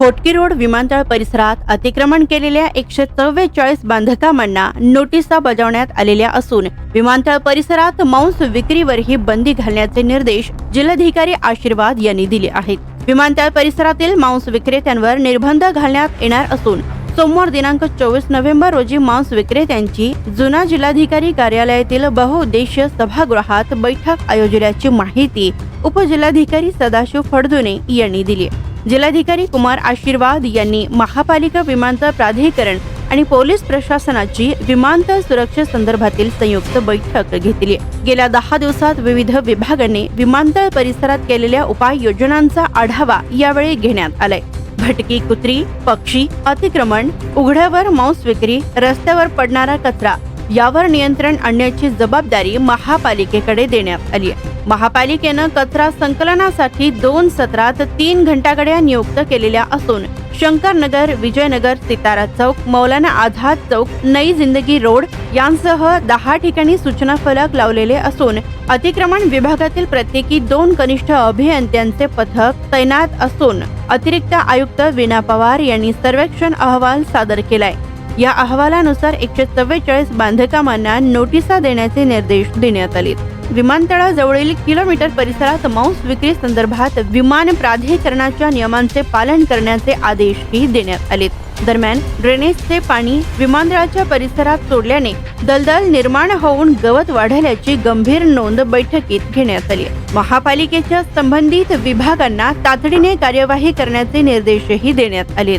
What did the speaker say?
फोटकी road विमानतळ परिसरात अतिक्रमण केलेल्या एकशे चव्वेचाळीस बांधकामांना नोटिसा बजावण्यात आलेल्या असून विमानतळ परिसरात मांस विक्रीवरही बंदी घालण्याचे निर्देश जिल्हाधिकारी आशीर्वाद यांनी दिले आहेत. विमानतळ परिसरातील मांस विक्रेत्यांवर निर्बंध घालण्यात येणार असून सोमवार दिनांक चोवीस नोव्हेंबर रोजी मांस विक्रेत्यांची जुना जिल्हाधिकारी कार्यालयातील बहुउद्देशीय सभागृहात बैठक आयोजल्याची माहिती उपजिल्हाधिकारी सदाशिव फडदुने यांनी दिली जिल्हाधिकारी कुमार आशीर्वाद यांनी महापालिका विमानतळ प्राधिकरण आणि पोलीस प्रशासनाची विमानतळ सुरक्षेसंदर्भातील संयुक्त बैठक घेतली. गेल्या दहा दिवसात विविध विभागांनी विमानतळ परिसरात केलेल्या उपाययोजनांचा आढावा यावेळी घेण्यात आलाय. भटकी कुत्री पक्षी अतिक्रमण उघड्यावर मांस विक्री रस्त्यावर पडणारा कचरा यावर नियंत्रण आणण्याची जबाबदारी महापालिकेकडे देण्यात आली आहे. महापालिकेनं कचरा संकलनासाठी दोन सत्रात तीन घंटागड्या नियुक्त केलेल्या असून शंकरनगर विजयनगर सितारा चौक मौलाना आझाद चौक नई जिंदगी रोड यांसह दहा ठिकाणी सूचना फलक लावलेले असून अतिक्रमण विभागातील प्रत्येकी दोन कनिष्ठ अभियंत्यांचे पथक तैनात असून अतिरिक्त आयुक्त विना पवार यांनी सर्वेक्षण अहवाल सादर केलाय. या अहवालानुसार एकशे चव्वेचाळीस बांधकामांना नोटिसा देण्याचे निर्देश देण्यात आले. विमानतळाजवळील किलोमीटर परिसरात मांस विक्री संदर्भात विमान प्राधिकरणाच्या नियमांचे पालन करण्याचे आदेशही देण्यात आले. दरम्यान ड्रेनेजचे पाणी विमानतळाच्या परिसरात सोडल्याने दलदल निर्माण होऊन गवत वाढल्याची गंभीर नोंद बैठकीत घेण्यात आली. महापालिकेच्या संबंधित विभागांना तातडीने कार्यवाही करण्याचे निर्देशही देण्यात आले